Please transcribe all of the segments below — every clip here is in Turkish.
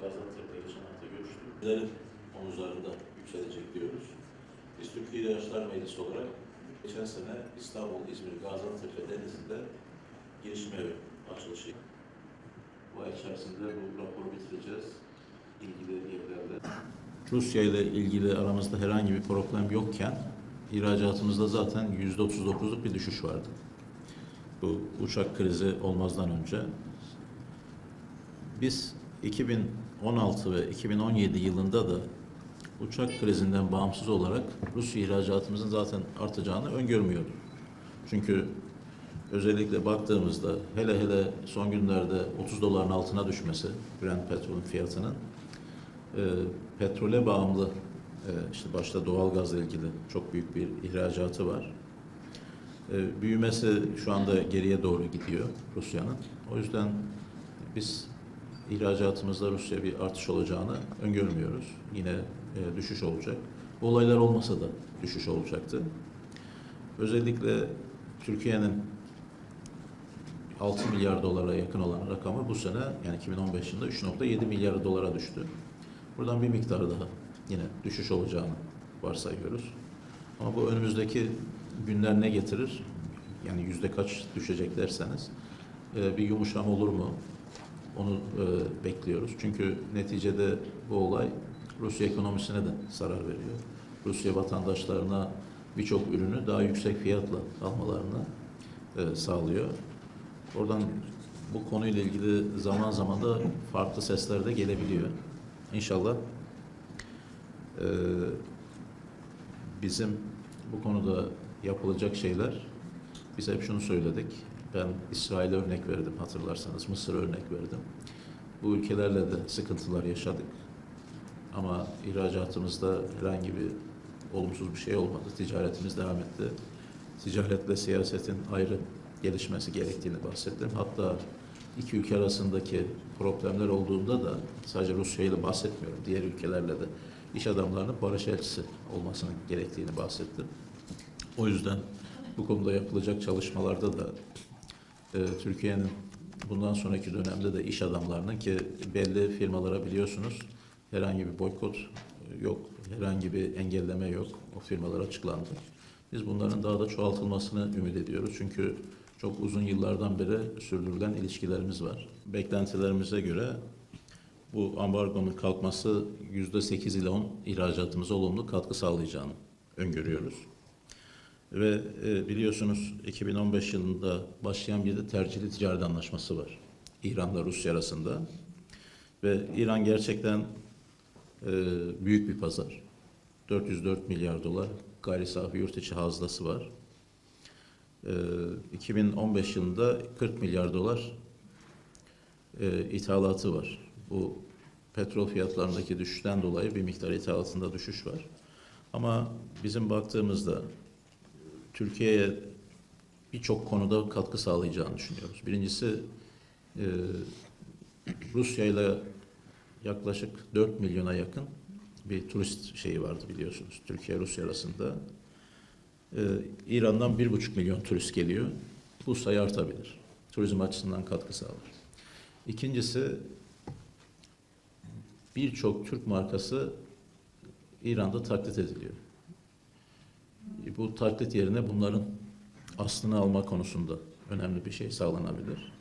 Gaziantep'te geçen hafta görüştük. Bizlerin omuzlarında yükselecek diyoruz. Biz Türkiye İlaçlar Meclisi olarak geçen sene İstanbul, İzmir, Gaziantep ve Denizli'de girişim evi açılışı. Bu ay içerisinde bu raporu bitireceğiz. İlgili yerlerle. Rusya ile ilgili aramızda herhangi bir problem yokken ihracatımızda zaten yüzde 39'luk bir düşüş vardı. Bu uçak krizi olmazdan önce. Biz 2016 ve 2017 yılında da uçak krizinden bağımsız olarak Rusya ihracatımızın zaten artacağını öngörmüyorduk. Çünkü özellikle baktığımızda hele hele son günlerde 30 doların altına düşmesi Brent petrolün fiyatının e, petrole bağımlı e, işte başta doğalgazla ilgili çok büyük bir ihracatı var. E, büyümesi şu anda geriye doğru gidiyor Rusya'nın. O yüzden biz ihracatımızda Rusya bir artış olacağını öngörmüyoruz. Yine e, düşüş olacak. Bu olaylar olmasa da düşüş olacaktı. Özellikle Türkiye'nin 6 milyar dolara yakın olan rakamı bu sene yani 2015 yılında 3.7 milyar dolara düştü. Buradan bir miktar daha yine düşüş olacağını varsayıyoruz. Ama bu önümüzdeki günler ne getirir? Yani yüzde kaç düşecek derseniz e, bir yumuşama olur mu? Onu e, bekliyoruz. Çünkü neticede bu olay Rusya ekonomisine de zarar veriyor. Rusya vatandaşlarına birçok ürünü daha yüksek fiyatla almalarını e, sağlıyor. Oradan bu konuyla ilgili zaman zaman da farklı sesler de gelebiliyor. İnşallah e, bizim bu konuda yapılacak şeyler biz hep şunu söyledik. Ben İsrail'e örnek verdim hatırlarsanız. Mısır'a örnek verdim. Bu ülkelerle de sıkıntılar yaşadık. Ama ihracatımızda herhangi bir olumsuz bir şey olmadı. Ticaretimiz devam etti. Ticaretle siyasetin ayrı gelişmesi gerektiğini bahsettim. Hatta iki ülke arasındaki problemler olduğunda da sadece Rusya ile bahsetmiyorum. Diğer ülkelerle de iş adamlarının barış elçisi olmasının gerektiğini bahsettim. O yüzden bu konuda yapılacak çalışmalarda da e, Türkiye'nin bundan sonraki dönemde de iş adamlarının ki belli firmalara biliyorsunuz herhangi bir boykot yok, herhangi bir engelleme yok. O firmalar açıklandı. Biz bunların daha da çoğaltılmasını ümit ediyoruz. Çünkü çok uzun yıllardan beri sürdürülen ilişkilerimiz var. Beklentilerimize göre bu ambargonun kalkması yüzde sekiz ile on ihracatımıza olumlu katkı sağlayacağını öngörüyoruz. Ve e, biliyorsunuz 2015 yılında başlayan bir de tercihli ticaret anlaşması var. İran'la Rusya arasında. Ve İran gerçekten e, büyük bir pazar. 404 milyar dolar gayri safi yurt içi hasılası var. E, 2015 yılında 40 milyar dolar e, ithalatı var. Bu petrol fiyatlarındaki düşüşten dolayı bir miktar ithalatında düşüş var. Ama bizim baktığımızda Türkiye'ye birçok konuda katkı sağlayacağını düşünüyoruz. Birincisi e, Rusya ile yaklaşık 4 milyona yakın bir turist şeyi vardı biliyorsunuz. Türkiye Rusya arasında. Ee, İran'dan 1,5 milyon turist geliyor. Bu sayı artabilir. Turizm açısından katkı sağlar. İkincisi birçok Türk markası İran'da taklit ediliyor. Bu taklit yerine bunların aslını alma konusunda önemli bir şey sağlanabilir.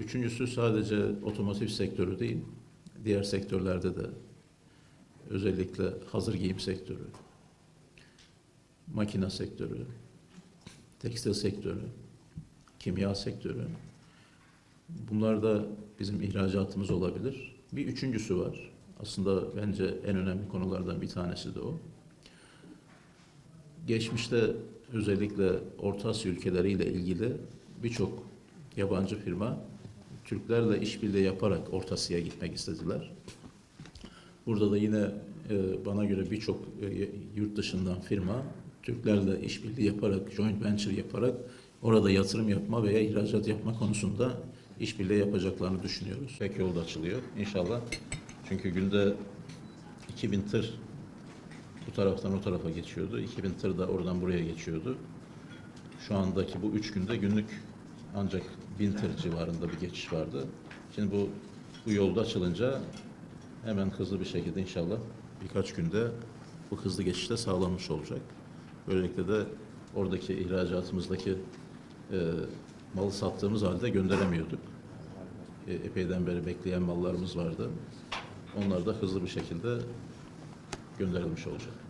Üçüncüsü sadece otomotiv sektörü değil, diğer sektörlerde de özellikle hazır giyim sektörü, makina sektörü, tekstil sektörü, kimya sektörü. Bunlar da bizim ihracatımız olabilir. Bir üçüncüsü var. Aslında bence en önemli konulardan bir tanesi de o. Geçmişte özellikle Orta Asya ülkeleriyle ilgili birçok yabancı firma Türklerle işbirliği yaparak Orta Asya'ya gitmek istediler. Burada da yine e, bana göre birçok e, yurt dışından firma Türklerle işbirliği yaparak, joint venture yaparak orada yatırım yapma veya ihracat yapma konusunda işbirliği yapacaklarını düşünüyoruz. Pek yolda açılıyor inşallah. Çünkü günde 2000 tır bu taraftan o tarafa geçiyordu. 2000 tır da oradan buraya geçiyordu. Şu andaki bu üç günde günlük ancak 1000 tır civarında bir geçiş vardı. Şimdi bu bu yolda açılınca hemen hızlı bir şekilde inşallah birkaç günde bu hızlı geçişte sağlanmış olacak. Böylelikle de oradaki ihracatımızdaki e, malı sattığımız halde gönderemiyorduk. E, epeyden beri bekleyen mallarımız vardı. Onlar da hızlı bir şekilde gönderilmiş olacak.